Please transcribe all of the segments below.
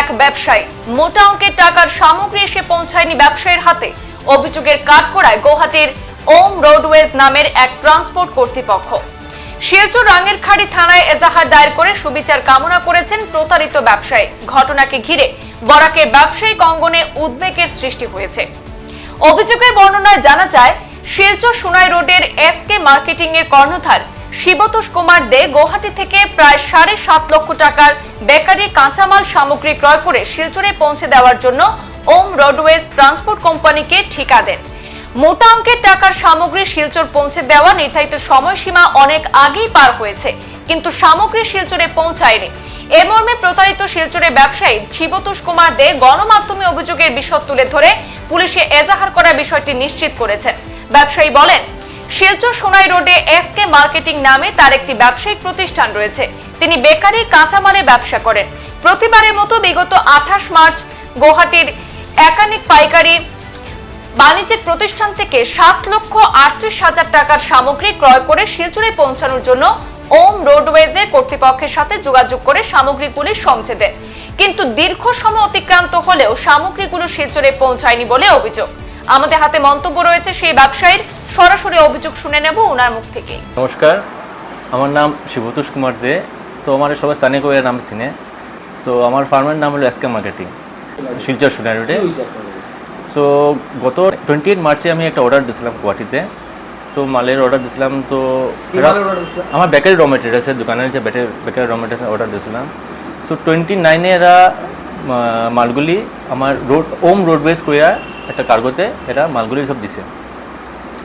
এক ব্যবসায়ী। মোটা অঙ্কের টাকার সামগ্রী এসে পৌঁছায়নি ব্যবসায়ীর হাতে। অভিযোগের কাঠকড়ায় গৌহাটির ওম রোডওয়েজ নামের এক ট্রান্সপোর্ট কর্তৃপক্ষ। শিলচর রাঙ্গের খাড়ি থানায় এজাহার দায়ের করে সুবিচার কামনা করেছেন প্রতারিত ব্যবসায়ী। ঘটনাকে ঘিরে বরাকে ব্যবসায়িক অঙ্গনে উদ্বেগের সৃষ্টি হয়েছে। অভিযোগের বর্ণনায় জানা যায়, শিলচর সোনাই রোডের এস কে মার্কেটিং এর কর্ণধার শিবতোষ কুমার দে গুয়াহাটি থেকে প্রায় সাড়ে সাত লক্ষ টাকার বেকারি কাঁচামাল সামগ্রী ক্রয় করে শিলচরে পৌঁছে দেওয়ার জন্য ওম রোডওয়েজ ট্রান্সপোর্ট কোম্পানিকে ঠিকা দেন। মোটা অঙ্কের টাকার সামগ্রী শিলচর পৌঁছে দেওয়া নির্ধারিত সময়সীমা অনেক আগেই পার হয়েছে, কিন্তু সামগ্রী শিলচরে পৌঁছায়নি। এ মর্মে প্রতারিত শিলচরের ব্যবসায়ী শিবতোষ কুমার দে গণমাধ্যমে অভিযোগের বিশদ তুলে ধরে পুলিশে এজাহার করার বিষয়টি নিশ্চিত করেছেন। ব্যবসায়ী বলেন শিলচর সোনাই রোডে এস কে মার্কেটিং নামে তার একটি ব্যবসায়িক প্রতিষ্ঠান রয়েছে। তিনি বেকারির কাঁচামালের ব্যবসা করেন। প্রতিবারের মতো বিগত আঠাশ মার্চ গুয়াহাটির একানিক পাইকারি বাণিজ্যিক প্রতিষ্ঠান থেকে সাত লক্ষ আটত্রিশ হাজার টাকার সামগ্রী ক্রয় করে শিলচরে পৌঁছানোর জন্য ওম রোডওয়েজের কর্তৃপক্ষের সাথে যোগাযোগ করে সামগ্রীগুলি সমঝে দেয় কিন্তু দীর্ঘ সময় অতিক্রান্ত হলেও সামগ্রীগুলো শিলচরে পৌঁছায়নি বলে অভিযোগ। আমাদের হাতে মন্তব্য রয়েছে সেই ব্যবসায়ীর সরাসরি অভিযোগ শুনে নেব ওনার মুখ থেকেই। নমস্কার আমার নাম শিবতোষ কুমার দে। তো আমার সবাই সানি কবির নাম চিনে তো আমার ফার্মের নাম হলো এসকে মার্কেটিং শিলচর সোনাই রোডে তো গত টোয়েন্টি এইট মার্চে আমি একটা অর্ডার দিয়েছিলাম গুয়াহাটিতে। তো মালের অর্ডার দিয়েছিলাম তো আমার বেকারি র মেটেরিয়ালসের দোকানের যে বেকারি র মেটেরিয়ালস অর্ডার দিয়েছিলাম সো টোয়েন্টি নাইনে এরা মালগুলি আমার রোড ওম রোডওয়েজ কইয়া একটা কার্গোতে এরা মালগুলি সব দিছে।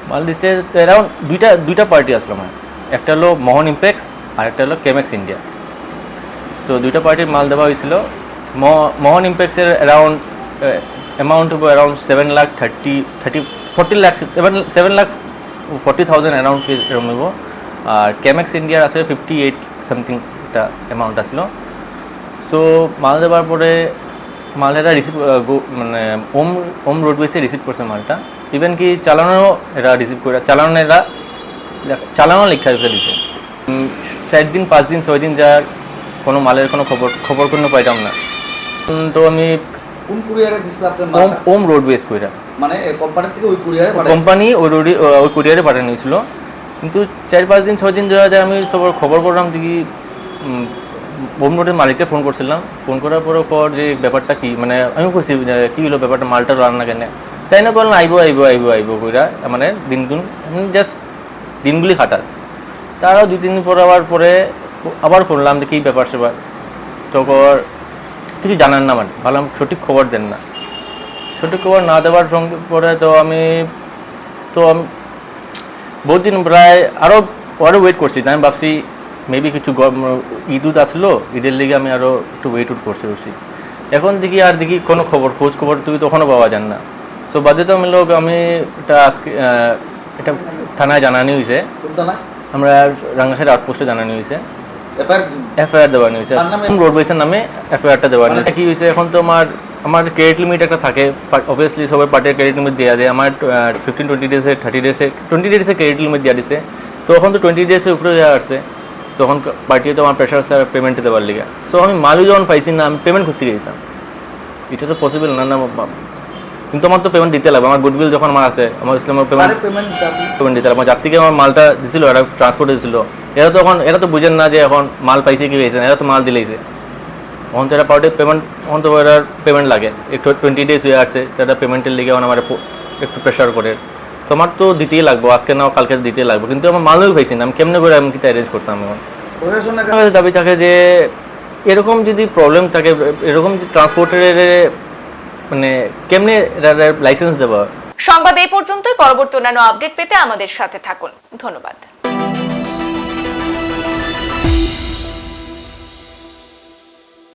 মাল দিচ্ছে অ্যারাউন্ড দুইটা দুইটা পার্টি আসলো আমার একটা হলো মোহন ইম্প্যাক্স আর একটা হলো কেমেক্স ইন্ডিয়া। তো দুইটা পার্টির মাল দেওয়া হয়েছিল। মোহন ইম্প্যাক্সের অ্যারাউন্ড অ্যামাউন্ট হব around seven lakh thirty thirty forty lakh seven seven lakh forty thousand around এরকম হইব আর কেমেক্স ইন্ডিয়ার আছে ফিফটি এইট সামথিং একটা অ্যামাউন্ট আসলো। সো মাল দেওয়ার পরে মাল এটা রিসিভ মানে ওম ওম রোডওয়েসে রিসিভ করছে মালটা। ইভেন কি চালানো এরা রিসিভ করে চালানো এরা চালানো লেখা রেখে দিছে চার দিন পাঁচ দিন ছয় দিন যা কোনো মালের কোনো খবর খবর কোনো পাইতাম না তো আমি কোন কুরিয়ারে দিছিল আপনার ওম? ওম রোডওয়েজ কইরা। মানে কোম্পানি থেকে ওই কুরিয়ারে পাঠায় কোম্পানি ওই রোডে ওই কুরিয়ারে পাঠানো হয়েছিল। কিন্তু চার পাঁচ দিন ছয় দিন ধরে যায় আমি তো খবর করলাম দেখি উম, বোম রোডের মালিককে ফোন করছিলাম। ফোন করার পরে পর যে ব্যাপারটা কি মানে আমি যে কি হলো ব্যাপারটা মালটা রান না কেন। তাই না বললাম আইবো আইবো আইবো আইবো কইরা মানে দিন দিন জাস্ট দিনগুলি খাটার তারাও দুই, তিন দিন পর আবার পরে আবার করলাম যে কী ব্যাপার সেবার তখন কিছু জানান না মানে ভাবলাম সঠিক খবর দেন না। সঠিক খবর না দেওয়ার সঙ্গে পরে তো আমি তো আমি, বহুত দিন প্রায় আরও পরে ওয়েট করছি আমি ভাবছি মেবি কিছু ঈদ উদ আসলো ঈদের লিগে আমি আরও একটু ওয়েট উট করছি বসি এখন দেখি আর দেখি কোনো খবর খোঁজ খবর তুমি তখনও পাওয়া যান না। তো বাধ্যতামূলক আমি এটা আজকে এটা থানায় জানানি হয়েছে। আমরা রাঙ্গাখাট আউটপোস্টে জানানি হয়েছে। এফআইআর দিছিল এফআইআর দেওয়া হয়েছে রোড বেসের নামে? এফআইআরটা দেওয়া মানে- হয়েছে কি হয়েছে? এখন তো আমার আমার ক্রেডিট লিমিট একটা থাকে। অবভিয়াসলি সবাই পার্টির ক্রেডিট লিমিট দেওয়া যায় আমার ফিফটিন টোয়েন্টি ডেজে থার্টি ডেজে টোয়েন্টি ডেজে ক্রেডিট লিমিট দেওয়া দিছে। তো এখন তো টোয়েন্টি ডেজের উপরে দেওয়া আসছে। তখন পার্টি তো আমার প্রেশার স্যার পেমেন্ট দেওয়ার লিগে। তো আমি মালু যখন পাইছি না আমি পেমেন্ট করতে দিতাম এটা তো পসিবল না না। কিন্তু আমার তো পেমেন্ট দিতে লাগবে। আমার গুডবিল যখন আমার আছে আমার ইসলামের পেমেন্ট পেমেন্ট দিতে লাগবে। যার থেকে আমার মালটা দিছিল এরা ট্রান্সপোর্টে দিছিল। এরা তো এখন এরা তো বুঝেন না যে এখন মাল পাইছে কি হয়েছে এরা তো মাল দিলেইছে এখন তো এরা পার ডে পেমেন্ট এখন তো এরার পেমেন্ট লাগে। একটু টোয়েন্টি ডেজ হয়ে আসছে সেটা পেমেন্টের লিগে এখন আমার একটু- প্রেশার করে। তোমার তো দিতেই লাগবে আজকে নাও কালকে দিতেই লাগবে। কিন্তু আমার মালও পাইছি না আমি কেমনে করে আমি কিতা অ্যারেঞ্জ করতাম এখন? আমার দাবি থাকে যে এরকম যদি প্রবলেম থাকে এরকম ট্রান্সপোর্টের মানে কেমনে লাইসেন্স দেওয়া সংবাদ এই পর্যন্তই। পরবর্তী অন্যান্য আপডেট পেতে আমাদের সাথে থাকুন। ধন্যবাদ।